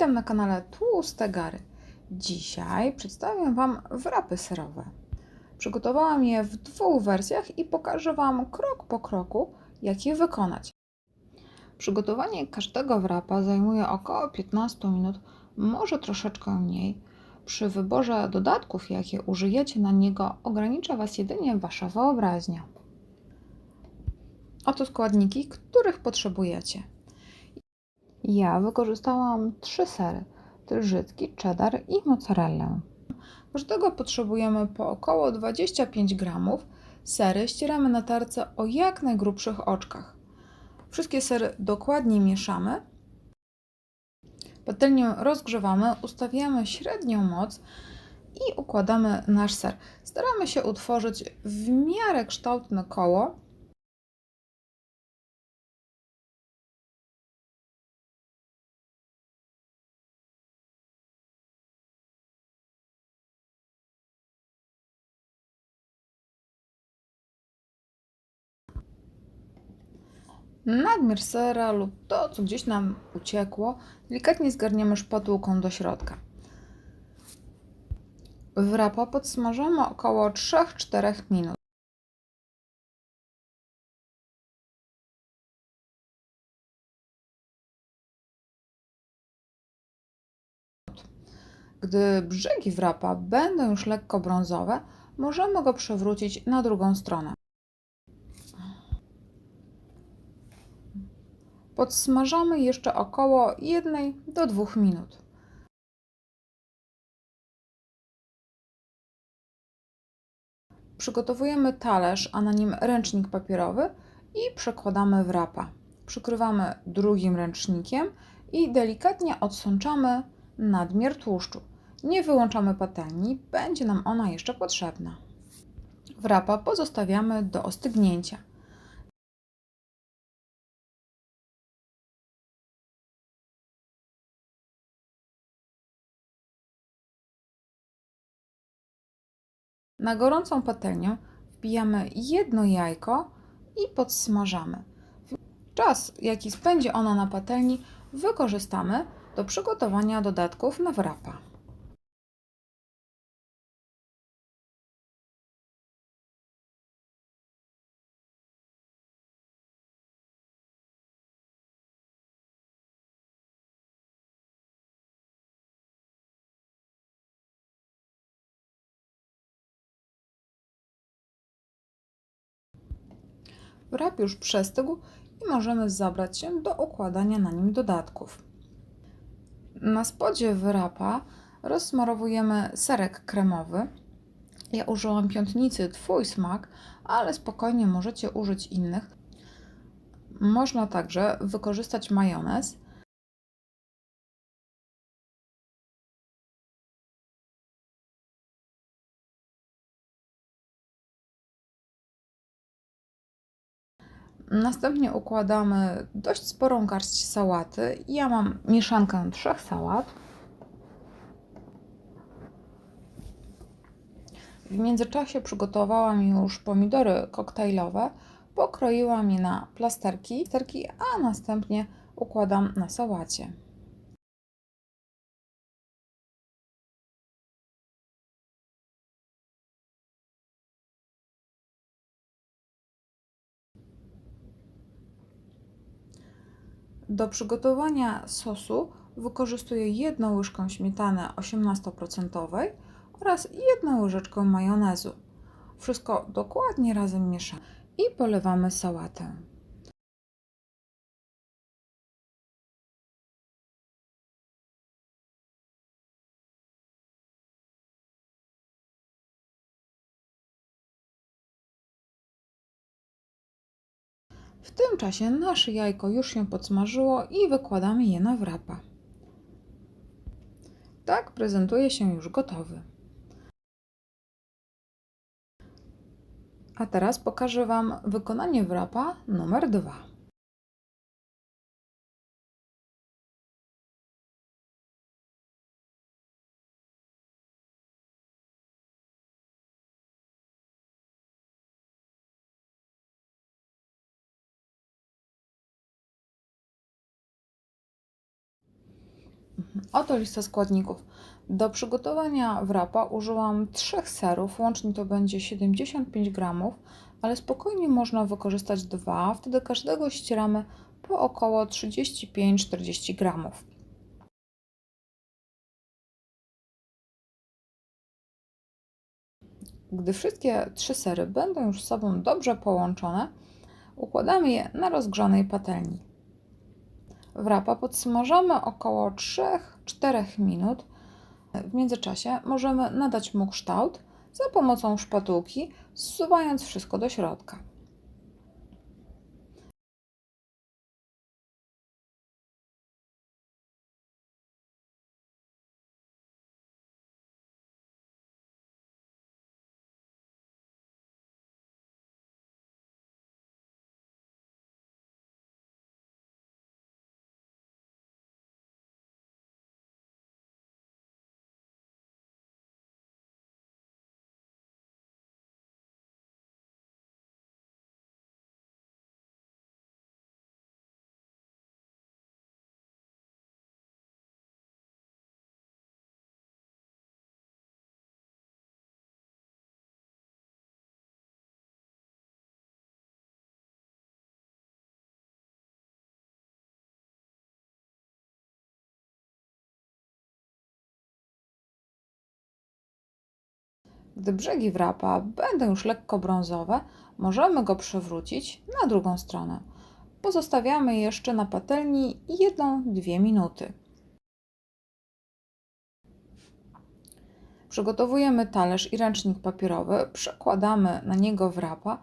Witam na kanale Tłuste Gary. Dzisiaj przedstawię Wam wrapy serowe. Przygotowałam je w dwóch wersjach i pokażę Wam krok po kroku, jak je wykonać. Przygotowanie każdego wrapa zajmuje około 15 minut, może troszeczkę mniej. Przy wyborze dodatków, jakie użyjecie na niego, ogranicza Was jedynie Wasza wyobraźnia. Oto składniki, których potrzebujecie. Ja wykorzystałam trzy sery: drżycki, cheddar i mozzarellę. Każdego potrzebujemy po około 25 gramów. Sery ścieramy na tarce o jak najgrubszych oczkach. Wszystkie sery dokładnie mieszamy. Patelnię rozgrzewamy, ustawiamy średnią moc i układamy nasz ser. Staramy się utworzyć w miarę kształtne koło. Nadmiar sera lub to, co gdzieś nam uciekło, delikatnie zgarniemy szpatułką do środka. Wrapa podsmażamy około 3-4 minut. Gdy brzegi wrapa będą już lekko brązowe, możemy go przewrócić na drugą stronę. Podsmażamy jeszcze około 1 do 2 minut. Przygotowujemy talerz, a na nim ręcznik papierowy i przekładamy wrapa. Przykrywamy drugim ręcznikiem i delikatnie odsączamy nadmiar tłuszczu. Nie wyłączamy patelni, będzie nam ona jeszcze potrzebna. Wrapa pozostawiamy do ostygnięcia. Na gorącą patelnię wbijamy jedno jajko i podsmażamy. Czas, jaki spędzi ono na patelni, wykorzystamy do przygotowania dodatków na wrapa. Wrap już przestygł i możemy zabrać się do układania na nim dodatków. Na spodzie wrapa rozsmarowujemy serek kremowy. Ja użyłam piątnicy Twój smak, ale spokojnie możecie użyć innych. Można także wykorzystać majonez. Następnie układamy dość sporą garść sałaty. Ja mam mieszankę trzech sałat. W międzyczasie przygotowałam już pomidory koktajlowe. Pokroiłam je na plasterki, a następnie układam na sałacie. Do przygotowania sosu wykorzystuję jedną łyżkę śmietany 18% oraz jedną łyżeczkę majonezu. Wszystko dokładnie razem mieszamy i polewamy sałatę. W tym czasie nasze jajko już się podsmażyło i wykładamy je na wrapa. Tak prezentuje się już gotowy. A teraz pokażę Wam wykonanie wrapa numer 2. Oto lista składników. Do przygotowania wrapa użyłam trzech serów, łącznie to będzie 75 gramów, ale spokojnie można wykorzystać dwa, wtedy każdego ścieramy po około 35-40 gramów. Gdy wszystkie trzy sery będą już z sobą dobrze połączone, układamy je na rozgrzanej patelni. Wrapa podsmażamy około 3-4 minut. W międzyczasie możemy nadać mu kształt za pomocą szpatułki, zsuwając wszystko do środka. Gdy brzegi wrapa będą już lekko brązowe, możemy go przewrócić na drugą stronę. Pozostawiamy jeszcze na patelni 1-2 minuty. Przygotowujemy talerz i ręcznik papierowy, przekładamy na niego wrapa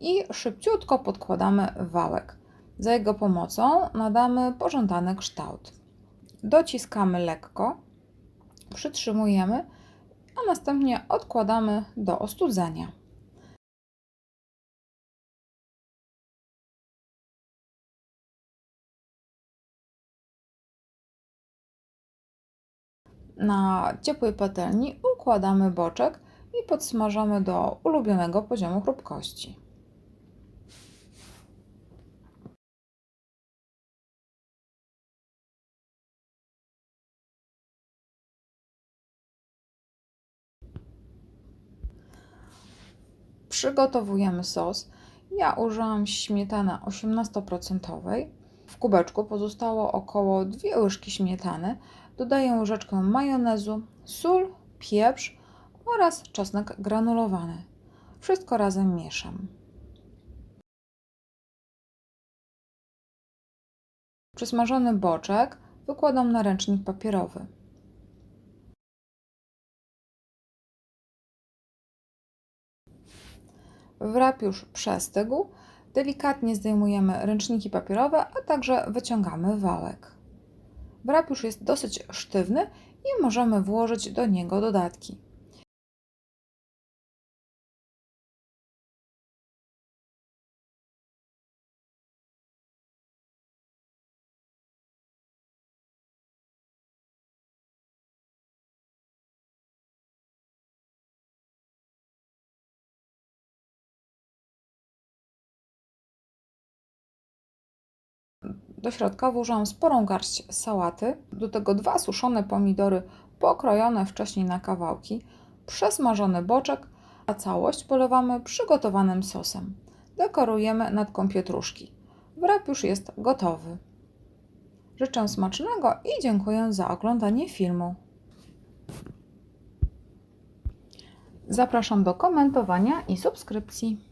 i szybciutko podkładamy wałek. Za jego pomocą nadamy pożądany kształt. Dociskamy lekko, przytrzymujemy a następnie odkładamy do ostudzenia. Na ciepłej patelni układamy boczek i podsmażamy do ulubionego poziomu chrupkości. Przygotowujemy sos. Ja użyłam śmietany 18%. W kubeczku pozostało około 2 łyżki śmietany. Dodaję łyżeczkę majonezu, sól, pieprz oraz czosnek granulowany. Wszystko razem mieszam. Przysmażony boczek wykładam na ręcznik papierowy. Wrap już przestygł. Delikatnie zdejmujemy ręczniki papierowe, a także wyciągamy wałek. Wrap już jest dosyć sztywny i możemy włożyć do niego dodatki. Do środka włożyłam sporą garść sałaty, do tego dwa suszone pomidory pokrojone wcześniej na kawałki, przesmażony boczek, a całość polewamy przygotowanym sosem. Dekorujemy natką pietruszki. Wrap już jest gotowy. Życzę smacznego i dziękuję za oglądanie filmu. Zapraszam do komentowania i subskrypcji.